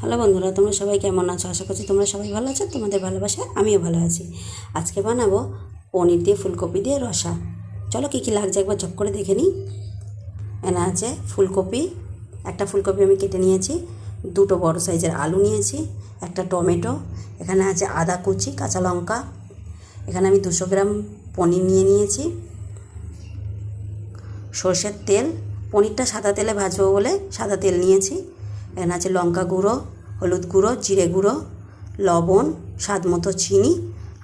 Hello বন্ধুরা, তোমরা সবাই কেমন আছো? আশা করছি তোমরা সবাই ভালো আছো। তোমাদের ভালোবাসা, আমিও ভালো আছি। আজকে বানাবো পনির দিয়ে ফুলকপি দিয়ে রসা। চলো কী কী লাগছে একবার ঝপ করে দেখে নিই। এনে আছে ফুলকপি, একটা ফুলকপি আমি কেটে নিয়েছি, দুটো বড় সাইজের আলু নিয়েছি, একটা টমেটো, এখানে আছে আদা কুচি, কাঁচা লঙ্কা, এখানে আমি দুশো গ্রাম পনির নিয়ে নিয়েছি। সর্ষের তেল, পনিরটা সাদা তেলে ভাজবো বলে সাদা তেল নিয়েছি। এখানে আছে লঙ্কা গুঁড়ো হলুদ গুঁড়ো জিরে গুঁড়ো লবণ স্বাদ মতো চিনি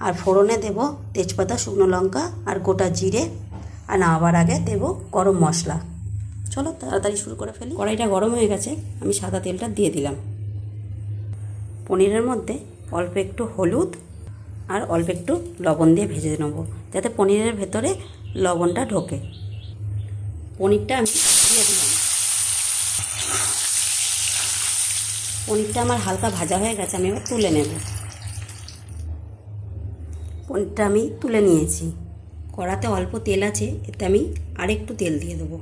আর ফোড়নে দেব তেজপাতা শুকনো লঙ্কা আর গোটা জিরে। আর নামাবার আগে দেব গরম মশলা। চলো তাড়াতাড়ি শুরু করে ফেলি। কড়াইটা গরম হয়ে গেছে আমি সাদা তেলটা দিয়ে দিলাম। পনিরের মধ্যে অল্প একটু হলুদ আর অল্প একটু লবণ দিয়ে ভেজে নেব যাতে পনিরের ভেতরে লবণটা ঢোকে। পনিরটা আমি দিয়ে দিলাম। পনিরটা আমার হালকা ভাজা হয়ে গেছে, আমি এবার তুলে নেব। পনিরটা আমি তুলে নিয়েছি। কড়াতে অল্প তেল আছে, এতে আমি আরেকটু তেল দিয়ে দেবো।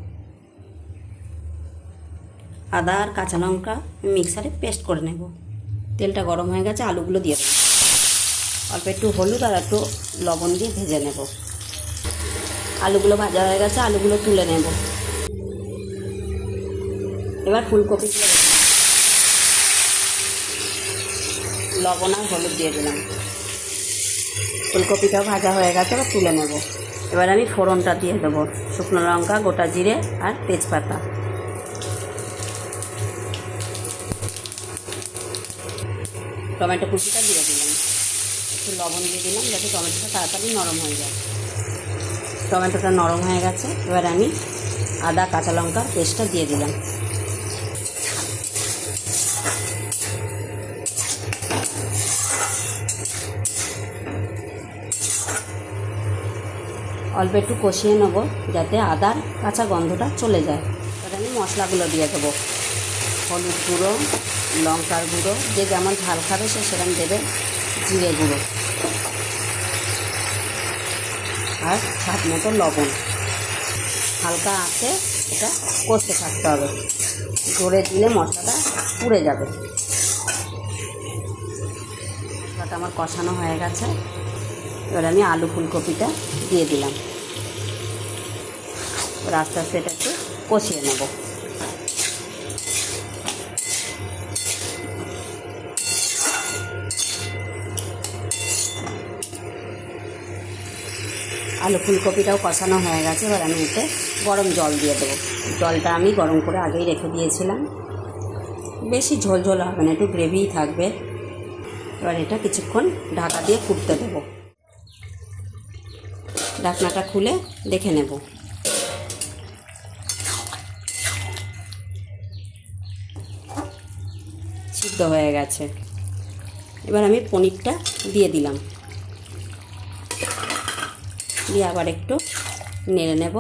আদা আর কাঁচা লঙ্কা মিক্সারে পেস্ট করে নেব। তেলটা গরম হয়ে গেছে, আলুগুলো দিয়ে দেবো। অল্প একটু হলুদ আর একটু লবণ দিয়ে ভেজে নেব। আলুগুলো ভাজা হয়ে গেছে, আলুগুলো তুলে নেব। এবার ফুলকপি দিয়ে দেবো। লবণ আর হলুদ দিয়ে দিলাম। ফুলকপিটাও ভাজা হয়ে গেছে, এবার তুলে নেব। এবার আমি ফোড়নটা দিয়ে দেবো, শুকনো লঙ্কা, গোটা জিরে আর তেজপাতা। টমেটো কুচিটা দিয়ে দিলাম। একটু লবণ দিয়ে দিলাম যাতে টমেটোটা তাড়াতাড়ি নরম হয়ে যায়। টমেটোটা নরম হয়ে গেছে, এবার আমি আদা, কাঁচা লঙ্কার পেস্টটা দিয়ে দিলাম। অল্প একটু কষিয়ে নেব যাতে আদার কাঁচা গন্ধটা চলে যায়। এবার আমি মশলাগুলো দিয়ে দেবো। হলুদ গুঁড়ো, লঙ্কার গুঁড়ো, যে যেমন ঝাল খাবে সে সেরকম দেবে জিরে গুঁড়ো। আর স্বাদ মতো লবণ। হালকা আছে এটা কষতে থাকতে হবে। জোরে দিলে মশলাটা পুড়ে যাবে। মশলাটা আমার কষানো হয়ে গেছে। এবার আমি আলু ফুলকপিটা দিয়ে দিলাম। এবার আস্তে আস্তে এটা একটু কষিয়ে নেব। আলু ফুলকপিটাও কষানো হয়ে গেছে, এবার আমি এতে গরম জল দিয়ে দেবো। জলটা আমি গরম করে আগেই রেখে দিয়েছিলাম। বেশি ঝোল ঝোল হবে না, একটু গ্রেভিই থাকবে। এবার এটা কিছুক্ষণ ঢাকা দিয়ে ফুটতে দেবো। ঢাকনাটা খুলে দেখে নেব। সিদ্ধ হয়ে গেছে। এবার আমি পনিরটা দিয়ে দিলাম। দিয়ে আবার একটু নেড়ে নেব।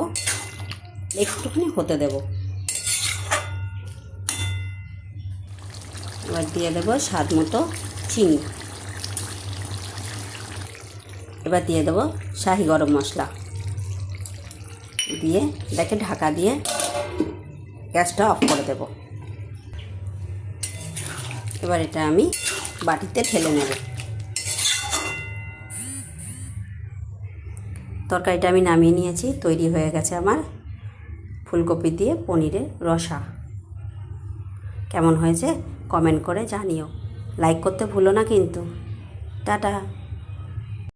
একটুখানি হতে দেব। এবার দিয়ে দেবো স্বাদ মতো চিনি। এবার দিয়ে দেবো শাহি গরম মশলা। দিয়ে এটাকে ঢাকা দিয়ে গ্যাসটা অফ করে দেব। এবার এটা আমি বাটিতে ঢেলে নেব। তরকারিটা আমি নামিয়ে নিয়েছি, তৈরি হয়ে গেছে আমার ফুলকপি দিয়ে পনিরের রসা। কেমন হয়েছে কমেন্ট করে জানিও। লাইক করতে ভুলো না কিন্তু। টাটা।